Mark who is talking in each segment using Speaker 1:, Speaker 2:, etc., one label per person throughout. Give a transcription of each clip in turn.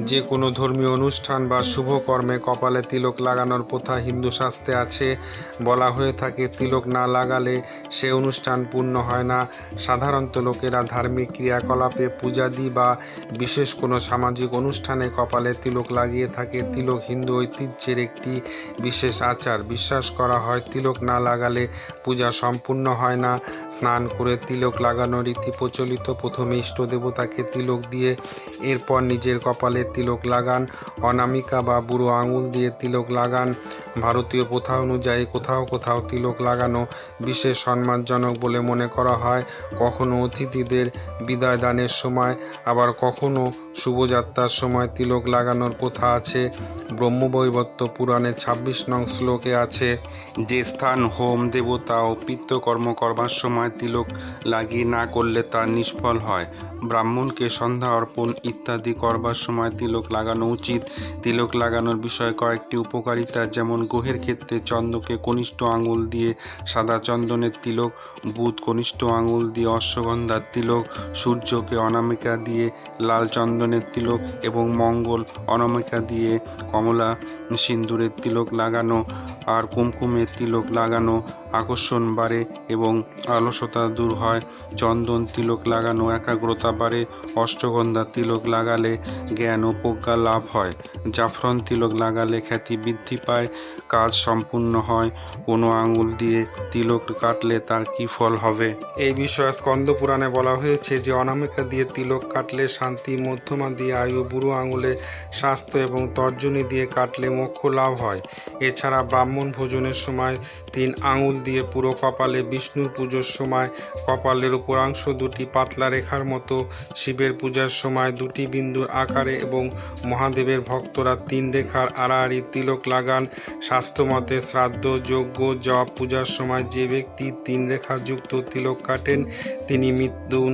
Speaker 1: যে কোনো ধর্মীয় অনুষ্ঠান বা শুভ কর্মে কপালে তিলক লাগানোর প্রথা হিন্দু শাস্ত্রে আছে। বলা হয়ে থাকে, তিলক না লাগালে সে অনুষ্ঠান পূর্ণ হয় না। সাধারণত লোকেরা ধার্মিক ক্রিয়াকলাপে পূজাদি বা বিশেষ কোনো সামাজিক অনুষ্ঠানে কপালে তিলক লাগিয়ে থাকে। তিলক হিন্দু ঐতিহ্যের একটি বিশেষ আচার। বিশ্বাস করা হয়, তিলক না লাগালে পূজা সম্পূর্ণ হয় না। স্নান করে তিলক লাগানোর রীতি প্রচলিত। প্রথমে ইষ্ট দেবতাকে তিলক দিয়ে, এরপর নিজের কপালে তিলক লাগান অনামিকা বা বুড়ো আঙুল দিয়ে তিলক লাগান। ভারতীয় প্রথা অনুযায়ী কোথাও কোথাও তিলক লাগানো বিশেষ সম্মানজনক বলে মনে করা হয়। কখনো অতিথিদের বিদায় দানের সময়, আবার কখনো শুভযাত্রার সময় তিলক লাগানোর প্রথা আছে। ব্রহ্মবৈবর্ত পুরাণের ছাব্বিশ নং শ্লোকে আছে, যে স্থান হোম দেবতা ও পিত্তকর্ম করবার সময় তিলক লাগিয়ে না করলে তা নিষ্ফল হয়। ব্রাহ্মণকে সন্ধ্যা অর্পণ ইত্যাদি করবার সময় তিলক লাগানো উচিত। তিলক লাগানোর বিষয়ে কয়েকটি উপকারিতা, যেমন গ্রহের ক্ষেত্রে চন্দ্রকে কনিষ্ঠ আঙুল দিয়ে সাদা চন্দনের তিলক, বুধ কনিষ্ঠ আঙুল দিয়ে অশ্বগন্ধার তিলক, সূর্যকে অনামিকা দিয়ে লাল চন্দনের তিলক এবং মঙ্গল অনামিকা দিয়ে কমলা সিন্দুরের তিলক লাগানো আর কুমকুমের তিলক লাগানো আকর্ষণ বাড়ে এবং আলসতা দূর হয়। চন্দন তিলক লাগানো একাগ্রতা বাড়ে। অষ্টগন্ধা তিলক লাগালে জ্ঞান ও প্রজ্ঞা লাভ হয়। জাফরান তিলক লাগালে খ্যাতি বৃদ্ধি পায়, কাজ সম্পূর্ণ হয়। কোনো আঙুল দিয়ে তিলক কাটলে তার কি ফল হবে? এই বিষয়ে স্কন্দ পুরাণে বলা হয়েছে যে, অনামিকা দিয়ে তিলক কাটলে শান্তি, মধ্যমা দিয়ে আয়ু, বুড়ো আঙুলে স্বাস্থ্য এবং তর্জনী দিয়ে কাটলে মোক্ষ লাভ হয়। এছাড়া ব্রাহ্মণ ভোজনের সময় তিন আঙুল দিয়ে পুরো কপালে বিষ্ণুর পুজোর সময় কপালের উপরাংশ দুটি পাতলা রেখার মতো, শিবের পূজার সময় দুটি বিন্দুর আকারে এবং মহাদেবের ভক্তরা তিন রেখার আড়াআড়ি তিলক লাগান, স্বাস্থ্যমতে শ্রাদ্ধ, যজ্ঞ, জপ, পূজার সময় যে ব্যক্তি তিন রেখা যুক্ত তিলক কাটেন, তিনি মৃত্যুন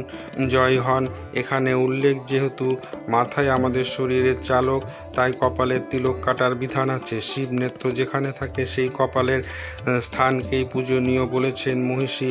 Speaker 1: জয় হন। এখানে উল্লেখ, যেহেতু মাথায় আমাদের শরীরের চালক, তাই কপালে তিলক কাটার বিধান আছে। শিব নেত্র যেখানে থাকে, সেই কপালের স্থানকেই পূজনীয় বলেছেন মহিষী।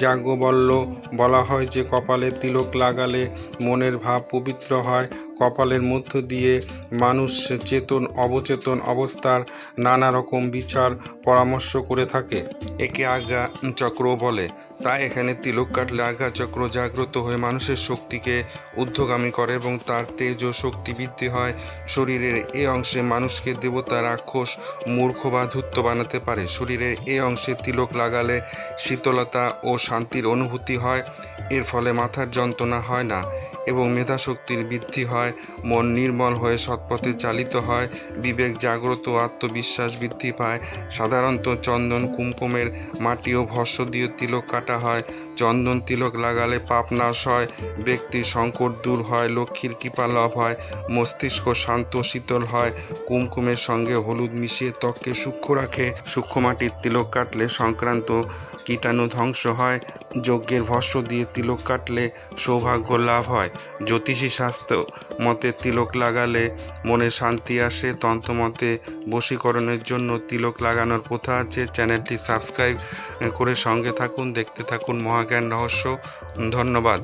Speaker 1: যাজ্ঞবল্ল বলা হয় যে, কপালে তিলক লাগালে মনের ভাব পবিত্র হয় কপালের মধ্য দিয়ে মানুষ চেতন, অবচেতন অবস্থার নানা রকম বিচার, পরামর্শ করে থাকে। একে আজ্ঞা চক্র বলে। তাই এখানে তিলক কাটলে আজ্ঞা চক্র জাগ্রত হয়ে মানুষের শক্তিকে ঊর্ধ্বগামী করে এবং তার তেজ ও শক্তি বৃদ্ধি হয়। শরীরের এ অংশে মানুষকে দেবতা, রাক্ষস, মূর্খ বা ধূর্ত বানাতে পারে। শরীরের এ অংশে তিলক লাগালে শীতলতা ও শান্তির অনুভূতি হয়। এর ফলে মাথার যন্ত্রণা হয় না। এবং মেধাশক্তির বৃদ্ধি হয়, মন নির্মল হয়ে সৎপথে চালিত হয়, বিবেক জাগ্রত, আত্মবিশ্বাস বৃদ্ধি পায়। সাধারণত চন্দন কুমকুমের মাটি ও ভস্য দিয়ে তিলক কাটা হয়। চন্দন তিলক লাগালে পাপ নাশ হয়, ব্যক্তির সংকট দূর হয়, লক্ষ্মীর কৃপা লাভ হয়, মস্তিষ্ক শান্ত শীতল হয়, কুমকুমের সঙ্গে হলুদ মিশিয়ে ত্বককে সূক্ষ্ম রাখে। সূক্ষ্ম মাটির তিলক কাটলে সংক্রান্ত কীটাণু ধ্বংস হয়, যজ্ঞের ভস্য দিয়ে তিলক কাটলে সৌভাগ্য লাভ হয়। জ্যোতিষী শাস্ত্র মতে তিলক লাগালে মনে শান্তি আসে তন্ত্রমতে বশীকরণের জন্য তিলক লাগানোর প্রথা আছে। চ্যানেলটি সাবস্ক্রাইব করে সঙ্গে থাকুন, দেখতে থাকুন মহাজ্ঞান রহস্য। ধন্যবাদ।